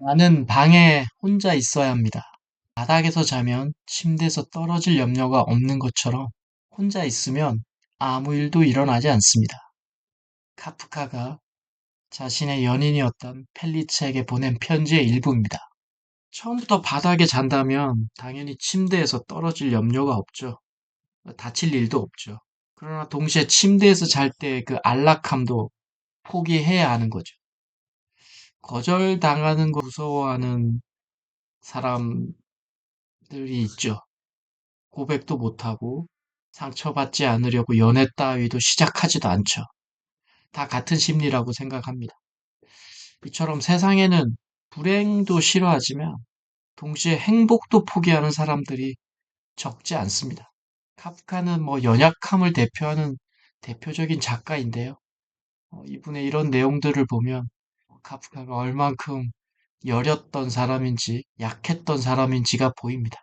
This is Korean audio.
나는 방에 혼자 있어야 합니다. 바닥에서 자면 침대에서 떨어질 염려가 없는 것처럼 혼자 있으면 아무 일도 일어나지 않습니다. 카프카가 자신의 연인이었던 펠리츠에게 보낸 편지의 일부입니다. 처음부터 바닥에 잔다면 당연히 침대에서 떨어질 염려가 없죠. 다칠 일도 없죠. 그러나 동시에 침대에서 잘 때 그 안락함도 포기해야 하는 거죠. 거절당하는 거 무서워하는 사람들이 있죠. 고백도 못하고 상처받지 않으려고 연애 따위도 시작하지도 않죠. 다 같은 심리라고 생각합니다. 이처럼 세상에는 불행도 싫어하지만 동시에 행복도 포기하는 사람들이 적지 않습니다. 카프카는 뭐 연약함을 대표하는 대표적인 작가인데요. 어, 이분의 이런 내용들을 보면 카프카가 얼만큼 여렸던 사람인지 약했던 사람인지가 보입니다.